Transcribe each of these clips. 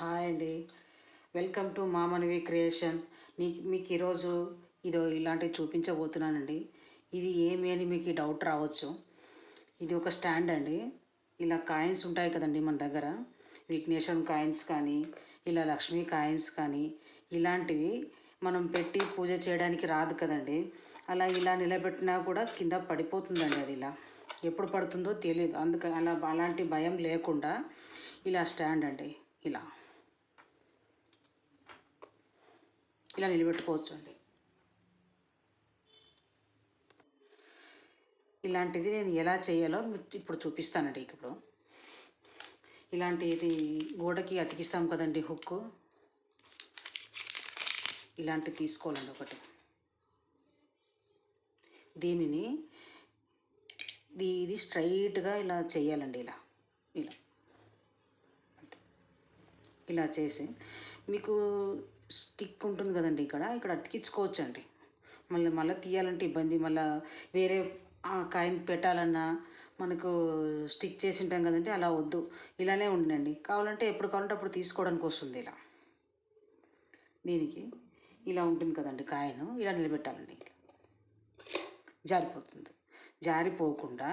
Hi అండి. Welcome to మామనవి creation. నీ మీకు ఈరోజు ఇదో ఇలాంటివి చూపించబోతున్నానండి. ఇది ఏమి అని మీకు డౌట్ రావచ్చు. ఇది ఒక స్టాండ్ అండి. ఇలా కాయిన్స్ ఉంటాయి కదండి మన దగ్గర. విఘ్నేశ్వరం కాయిన్స్ కానీ ఇలా లక్ష్మీ కాయిన్స్ కానీ ఇలాంటివి మనం పెట్టి పూజ చేయడానికి రాదు కదండి. అలా ఇలా నిలబెట్టినా కూడా కింద పడిపోతుందండి అది ఇలా. ఎప్పుడు పడుతుందో తెలియదు అందుకని అలా అలాంటి భయం లేకుండా ఇలా స్టాండ్ అండి. ఇలా. ఇలా నిలబెట్టుకోవచ్చు అండి. ఇలాంటిది నేను ఎలా చేయాలో మీకు ఇప్పుడు చూపిస్తానండి ఇప్పుడు ఇలాంటిది గోడకి అతికిస్తాం కదండి హుక్కు. ఇలాంటివి తీసుకోవాలండి ఒకటి. దీనిని ఇది ఇది స్ట్రైట్గా ఇలా చేయాలండి ఇలా. ఇలా. ఇలా చేసి మీకు స్టిక్ ఉంటుంది కదండి ఇక్కడ ఇక్కడ అతికించుకోవచ్చు అండి మళ్ళీ మళ్ళీ తీయాలంటే ఇబ్బంది మళ్ళీ వేరే కాయిన్ పెట్టాలన్నా మనకు స్టిక్ చేసి ఉంటాం కదండి అలా వద్దు. ఇలానే ఉండండి. కావాలంటే ఎప్పుడు కావాలంటే అప్పుడు తీసుకోవడానికి వస్తుంది ఇలా. దీనికి ఇలా ఉంటుంది కదండి కాయను ఇలా నిలబెట్టాలండి. జారిపోతుంది. జారిపోకుండా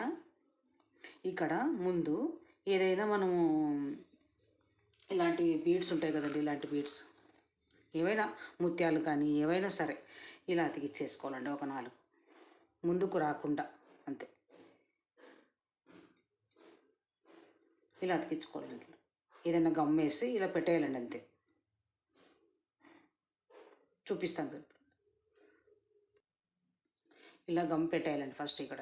ఇక్కడ ముందు ఏదైనా మనము ఇలాంటి బీడ్స్ ఉంటాయి కదండి ఇలాంటి బీడ్స్ ఏవైనా ముత్యాలు కానీ ఏవైనా సరే ఇలా అతికిచ్చేసుకోవాలండి ఒక నాలుగు. ముందుకు రాకుండా అంతే. ఇలా అతికించుకోవాలండి ఏదైనా గమ్ వేసి ఇలా పెట్టేయాలండి అంతే. చూపిస్తాను సార్ ఇలా గమ్ పెట్టేయాలండి ఫస్ట్ ఇక్కడ.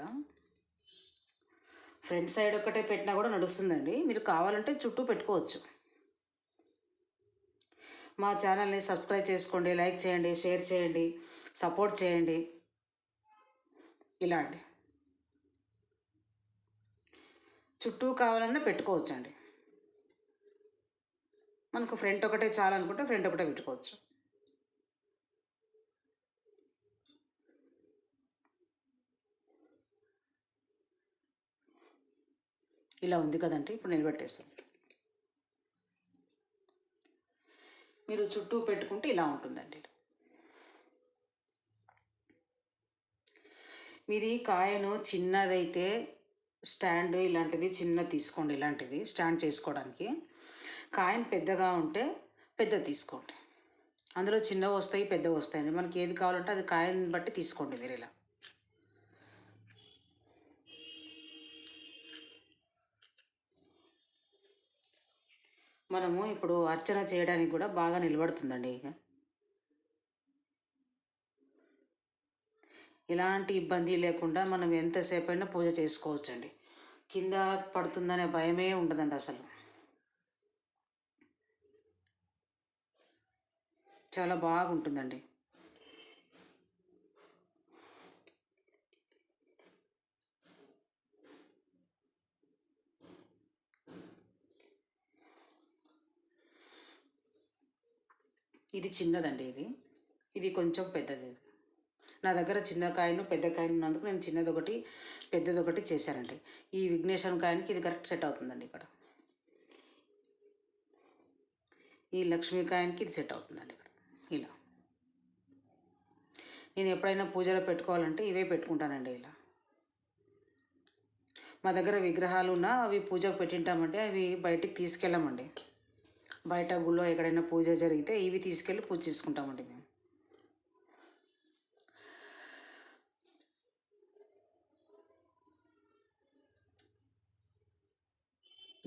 ఫ్రంట్ సైడ్ ఒకటే పెట్టినా కూడా నడుస్తుందండి. మీరు కావాలంటే చుట్టూ పెట్టుకోవచ్చు. మా ఛానల్ని సబ్స్క్రైబ్ చేసుకోండి లైక్ చేయండి షేర్ చేయండి సపోర్ట్ చేయండి. ఇలా అండి. చుట్టూ కావాలన్నా పెట్టుకోవచ్చు అండి మనకు ఫ్రంట్ ఒకటే చాలనుకుంటే ఫ్రంట్ ఒకటే పెట్టుకోవచ్చు. ఇలా ఉంది కదండి ఇప్పుడు నిలబెట్టేస్తాను మీరు చుట్టూ పెట్టుకుంటే ఇలా ఉంటుందండి. మీది కాయను చిన్నదైతే స్టాండ్ ఇలాంటిది చిన్న తీసుకోండి ఇలాంటిది స్టాండ్ చేసుకోవడానికి. కాయను పెద్దగా ఉంటే పెద్ద తీసుకోండి. అందులో చిన్నవి వస్తాయి పెద్దవి వస్తాయండి. మనకి ఏది కావాలంటే అది కాయని బట్టి తీసుకోండి మీరు ఇలా. మనము ఇప్పుడు అర్చన చేయడానికి కూడా బాగా నిలబడుతుందండి ఇక. ఎలాంటి ఇబ్బంది లేకుండా మనం ఎంతసేపు అయినా పూజ చేసుకోవచ్చండి. కింద పడుతుందనే భయమే ఉండదండి అసలు. చాలా బాగుంటుందండి. ఇది చిన్నదండి ఇది. ఇది కొంచెం పెద్దది. నా దగ్గర చిన్న కాయను పెద్ద కాయను ఉన్నందుకు నేను చిన్నది ఒకటి పెద్దది ఒకటి చేశానండి. ఈ విఘ్నేశ్వరం కాయనికి ఇది కరెక్ట్ సెట్ అవుతుందండి ఇక్కడ. ఈ లక్ష్మీ కాయనికి ఇది సెట్ అవుతుందండి ఇక్కడ. ఇలా. నేను ఎప్పుడైనా పూజలో పెట్టుకోవాలంటే ఇవే పెట్టుకుంటానండి ఇలా. మా దగ్గర విగ్రహాలు ఉన్నా అవి పూజకు పెట్టింటామంటే అవి బయటికి తీసుకెళ్ళామండి. బయట గుళ్ళో ఎక్కడైనా పూజ జరిగితే ఇవి తీసుకెళ్ళి పూజ చేసుకుంటామండి మేము.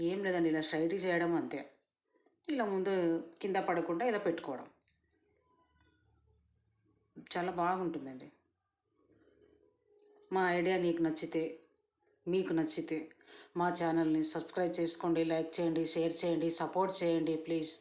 ఏం లేదండి ఇలా స్ట్రైట్ చేయడం అంతే. ఇలా ముందు కింద పడకుండా ఇలా పెట్టుకోవడం. చాలా బాగుంటుందండి. మా ఐడియా నీకు నచ్చితే మీకు నచ్చితే మా ఛానల్ని సబ్స్క్రైబ్ చేసుకోండి లైక్ చేయండి షేర్ చేయండి సపోర్ట్ చేయండి ప్లీజ్.